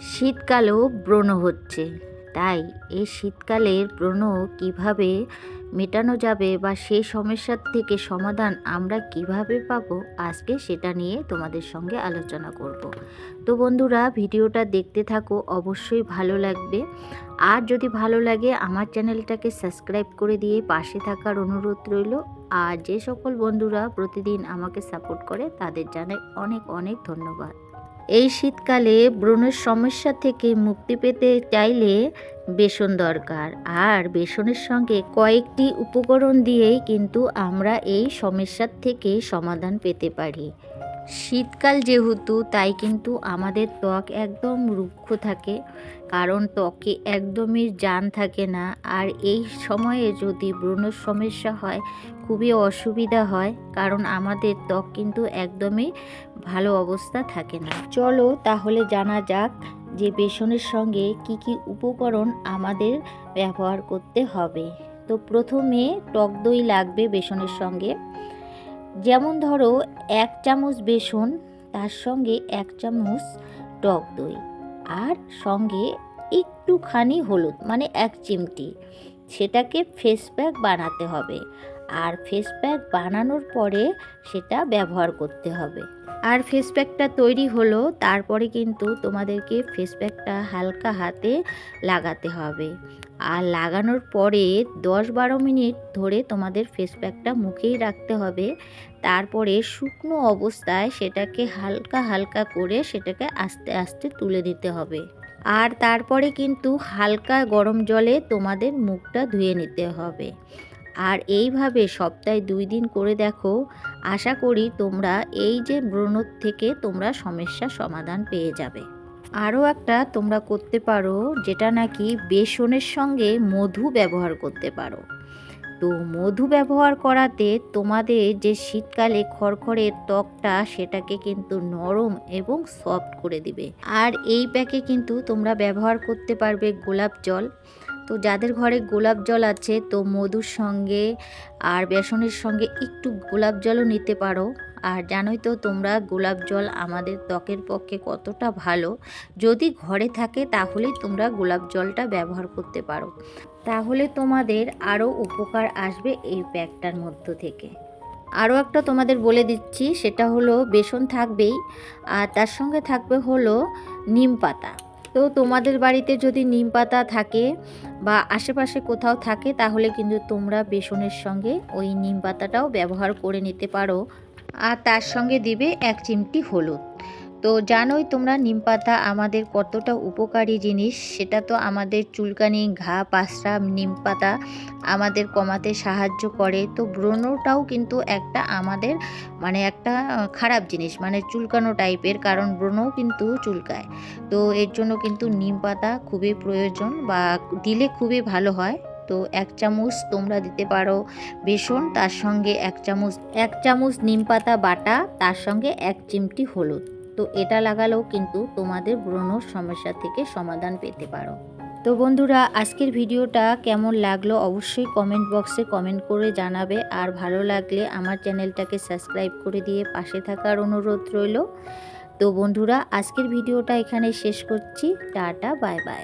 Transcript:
শীতকালেও ব্রণ হচ্ছে। তাই এই শীতকালের ব্রণ কীভাবে মেটানো যাবে বা সেই সমস্যার থেকে সমাধান আমরা কীভাবে পাবো আজকে সেটা নিয়ে তোমাদের সঙ্গে আলোচনা করব। তো বন্ধুরা, ভিডিওটা দেখতে থাকো, অবশ্যই ভালো লাগবে। আর যদি ভালো লাগে, আমার চ্যানেলটাকে সাবস্ক্রাইব করে দিয়ে পাশে থাকার অনুরোধ রইল। আর যে সকল বন্ধুরা প্রতিদিন আমাকে সাপোর্ট করে, তাদের জানাই অনেক অনেক ধন্যবাদ। এই শীতকালে ব্রণের সমস্যা থেকে মুক্তি পেতে চাইলে বেসন দরকার। আর বেসনের সঙ্গে কয়েকটি উপকরণ দিয়েই কিন্তু আমরা এই সমস্যার থেকে সমাধান পেতে পারি। শীতকাল যেহেতু, তাই কিন্তু আমাদের ত্বক একদম রুক্ষ থাকে, কারণ ত্বকে একদমই জান থাকে না। আর এই সময়ে যদি ব্রণের সমস্যা হয় খুবই অসুবিধা হয়, কারণ আমাদের ত্বক কিন্তু একদমই ভালো অবস্থা থাকে না। চলো তাহলে জানা যাক যে বেসনের সঙ্গে কি কি উপকরণ আমাদের ব্যবহার করতে হবে। তো প্রথমে টক দই লাগবে বেসনের সঙ্গে। যেমন ধরো, এক চামচ বেসন, তার সঙ্গে এক চামচ টক দই, আর সঙ্গে একটুখানি হলুদ মানে এক চিমটি। সেটাকে ফেস প্যাক বানাতে হবে। আর ফেস প্যাক বানানোর পরে সেটা ব্যবহার করতে হবে। আর ফেস প্যাকটা তৈরি হলো, তারপরে কিন্তু তোমাদেরকে ফেস প্যাকটা হালকা হাতে লাগাতে হবে। আর লাগানোর পরে দশ বারো মিনিট ধরে তোমাদের ফেস প্যাকটা মুখেই রাখতে হবে। তারপরে শুকনো অবস্থায় সেটাকে হালকা হালকা করে সেটাকে আস্তে আস্তে তুলে দিতে হবে। আর তারপরে কিন্তু হালকা গরম জলে তোমাদের মুখটা ধুয়ে নিতে হবে। আর এইভাবে সপ্তাহে দুই দিন করে দেখো, আশা করি তোমরা এই যে ব্রণর থেকে তোমরা সমস্যা সমাধান পেয়ে যাবে। আরও একটা তোমরা করতে পারো, যেটা নাকি বেসনের সঙ্গে মধু ব্যবহার করতে পারো। তো মধু ব্যবহার করাতে তোমাদের যে শীতকালে খড়খড়ের ত্বকটা, সেটাকে কিন্তু নরম এবং সফট করে দিবে। আর এই প্যাকে কিন্তু তোমরা ব্যবহার করতে পারবে গোলাপ জল। তো যাদের ঘরে গোলাপ জল আছে, তো মধুর সঙ্গে আর বেসনের সঙ্গে একটু গোলাপ জলও নিতে পারো। আর জানোই তো তোমরা গোলাপ জল আমাদের ত্বকের পক্ষে কতটা ভালো। যদি ঘরে থাকে, তাহলেই তোমরা গোলাপ জলটা ব্যবহার করতে পারো। তাহলে তোমাদের আরও উপকার আসবে এই প্যাকটার মধ্য থেকে। আরও একটা তোমাদের বলে দিচ্ছি, সেটা হলো, বেসন থাকবেই, আর তার সঙ্গে থাকবে হলো, নিম পাতা। তো তোমাদের বাড়িতে যদি নিম পাতা থাকে বা আশেপাশে কোথাও থাকে, তাহলে কিন্তু তোমরা বেসনের সঙ্গে ওই নিম পাতাটাও ব্যবহার করে নিতে পারো। আর তার সঙ্গে দিবে এক চিমটি হলুদ। তো জানোই তোমরা নিম পাতা আমাদের কতটা উপকারী জিনিস, সেটা তো আমাদের চুলকানি, ঘা পাশরা নিম পাতা আমাদের কমাতে সাহায্য করে। তো ব্রণটাও কিন্তু একটা আমাদের মানে একটা খারাপ জিনিস মানে চুলকানো টাইপের, কারণ ব্রণও কিন্তু চুলকায়। তো এর জন্য কিন্তু নিম পাতা খুবই প্রয়োজন বা দিলে খুবই ভালো হয়। তো এক চামচ তোমরা দিতে পারো বেসন, তার সঙ্গে এক চামচ এক চামচ নিম পাতা বাটা, তার সঙ্গে এক চিমটি হলুদ। তো এটা লাগালেও কিন্তু তোমাদের ব্রণর সমস্যা থেকে সমাধান পেতে পারো। তো বন্ধুরা, আজকের ভিডিওটা কেমন লাগল অবশ্যই কমেন্ট বক্সে কমেন্ট করে জানাবে। আর ভালো লাগলে আমার চ্যানেলটাকে সাবস্ক্রাইব করে দিয়ে পাশে থাকার অনুরোধ রইল। তো বন্ধুরা, আজকের ভিডিওটা এখানে শেষ করছি। Tata bye bye